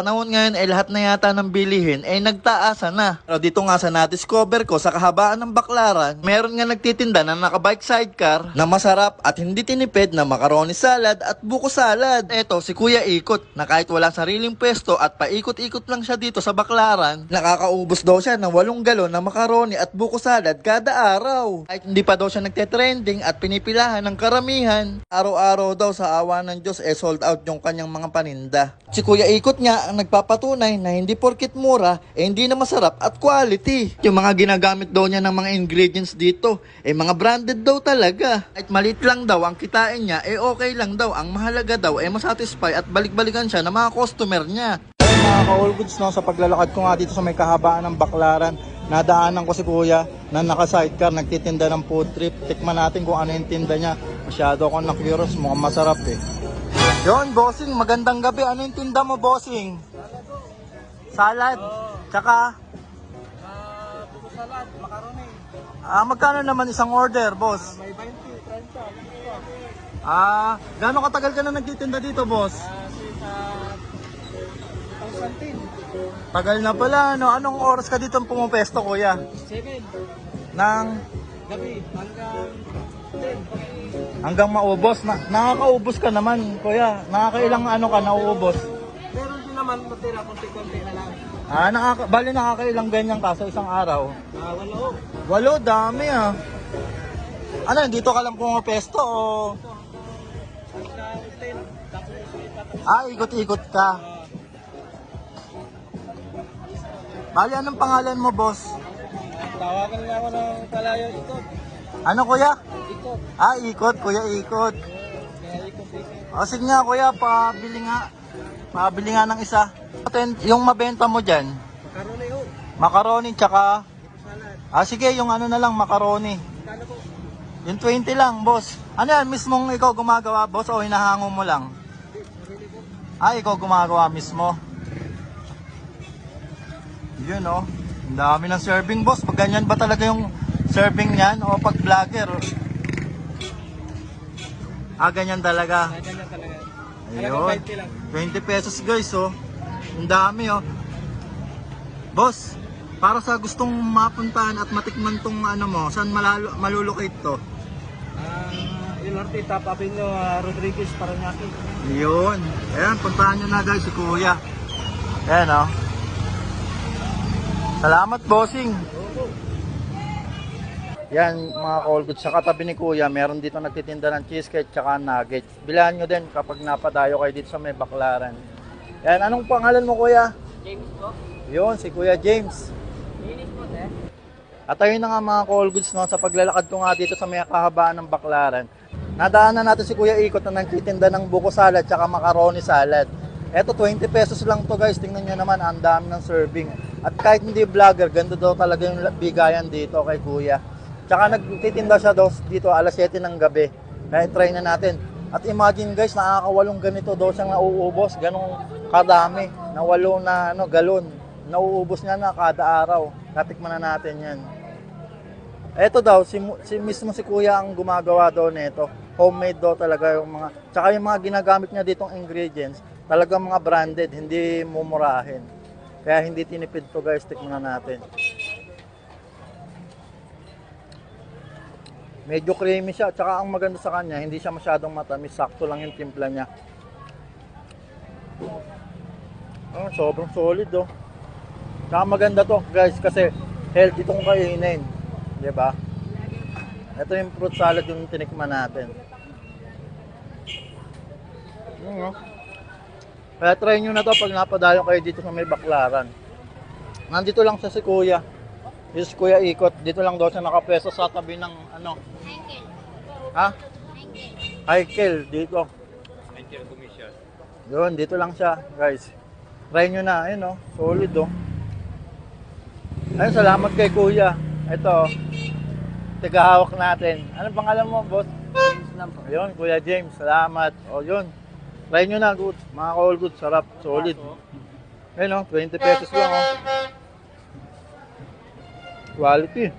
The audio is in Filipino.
Panahon ngayon ay lahat na yata ng bilihin ay nagtaasan na. Pero dito nga sa na-discover ko sa kahabaan ng baklaran, meron nga nagtitinda na nakabike sidecar na masarap at hindi tinipid na macaroni salad at buko salad. Eto si Kuya Ikot na kahit walang sariling pwesto at paikot-ikot lang siya dito sa baklaran, nakakaubos daw siya ng walong galon na macaroni at buko salad kada araw. Kahit hindi pa daw siya nagte-trending at pinipilahan ng karamihan, araw-araw daw sa awa ng Diyos eh sold out yung kanyang mga paninda. Si Kuya Ikot nga ang nagpapatunay na hindi porkit mura, eh hindi na masarap at quality. Yung mga ginagamit daw niya ng mga ingredients dito, eh mga branded daw talaga. At maliit lang daw ang kitain niya, eh okay lang daw. Ang mahalaga daw, eh masatisfy at balik-balikan siya ng mga customer niya. Ay, mga ka-all goods, no, sa paglalakad ko nga dito sa may kahabaan ng baklaran, nadaanan ko si kuya na naka-sidecar, nagtitinda ng food trip. Tikman natin kung ano yung tinda niya. Masyado akong na-curious, mukhang masarap eh. Yon, bossing, magandang gabi. Ano yung tinda mo, bossing? Salad. Tsaka, Ah, buko salad, macaroni. ah, magkano naman isang order, boss? May 20, 30, Ah, gaano katagal ka na nagtitinda dito, boss? Kasi sa Constantine, Tagal na pala, no? Anong oras ka dito pumapesto, kuya? 7, Nang gabi, hanggang 10. Hanggang maubos. Na, nakakaubos ka naman, kuya. Nakakailang ano ka nauubos? Meron din naman matira, konti-konti na lang. Ah, nakaka, bali nakakailang ganyan ka sa isang araw? Ah, walo. Walo, dami ah. Ano, dito ka lang pumapesto o... Hanggang 10, tapos itatapos. Ah, ikot-ikot ka. Bali, anong pangalan mo, boss? Tawagan nga ako ng kalayo ikot. Ano, kuya? Ikot. Ah, ikot, kuya, ikot. O, sige nga, kuya, pabili nga. Pabili nga ng isa. Yung mabenta mo dyan, Macaroni ho. macaroni, tsaka... Ah, sige, yung ano na lang, macaroni. Yung 20 lang, boss. Ano yan, mismong ikaw gumagawa, boss, o hinahango mo lang? Ah, ikaw gumagawa mismo. Yun, oh. Ang dami ng serving, boss. Pag ganyan ba talaga yung serving niyan? O pag vlogger? Ah, ganyan talaga. Ah, ganyan talaga. Ayun. Halagang 20 lang. 20 pesos, guys, oh. Ang dami, oh. Boss, para sa gustong mapuntahan at matikman tong ano mo, saan malalo, malulocate to? Ah, yung Artita Pabino ah, Rodriguez Paranaque. Yun. Ayan, puntahan nyo na guys si Kuya. Ayan oh. Salamat bossing. Yan mga call goods. Sa katabi ni Kuya, meron dito nagtitinda ng cheesecake tsaka nuggets. Bilahan nyo din kapag napadayo kayo dito sa may baklaran. Yan, anong pangalan mo Kuya? James po. Yun, si Kuya James. Linis po, eh. At ayun na nga mga call goods no, sa paglalakad ko nga dito sa may kahabaan ng baklaran. Nadaanan natin si Kuya Ikot na nagtitinda ng buko salad tsaka macaroni salad. Eto 20 pesos lang to guys, tingnan nyo naman, ang dami ng serving. At kahit hindi vlogger, ganda daw talaga yung bigayan dito kay Kuya. Tsaka nagtitinda siya daw dito alas 7 ng gabi. Kaya try na natin. At imagine guys, nakakawalong ganito daw siyang nauubos, ganong kadami, na walo na ano, galon. Nauubos niya na kada araw. Tatikman na natin yan. Eto daw, si, si mismo si kuya ang gumagawa daw nito. Homemade daw talaga yung mga, tsaka yung mga ginagamit niya ditong ingredients, talagang mga branded, hindi mumurahin. Kaya hindi tinipid to guys, tikman na natin. Medyo creamy siya, tsaka ang maganda sa kanya, hindi siya masyadong matamis, sakto lang yung timpla niya. Oh, sobrang solid oh. Tsaka maganda to guys kasi healthy itong kainin. ba? Ito yung fruit salad yung tinikman natin. Yun, oh. Kaya try nyo na to pag napadayo kayo dito sa may baklaran. Nandito lang siya si Kuya. Si Kuya Ikot. Dito lang daw siya nakapeso sa tabi ng ano. Ha? Hikel. Dito. Yun, dito lang siya, guys. Try nyo na, ayun oh, solid oh. Ayun, salamat kay Kuya. Ito, tigahawak natin. Anong pangalan mo, boss? James lang po. Ayun, Kuya James, salamat. O, yun. Try nyo na, good. Mga all good, sarap, solid. Ayun oh, 20 pesos lang oh. Quality.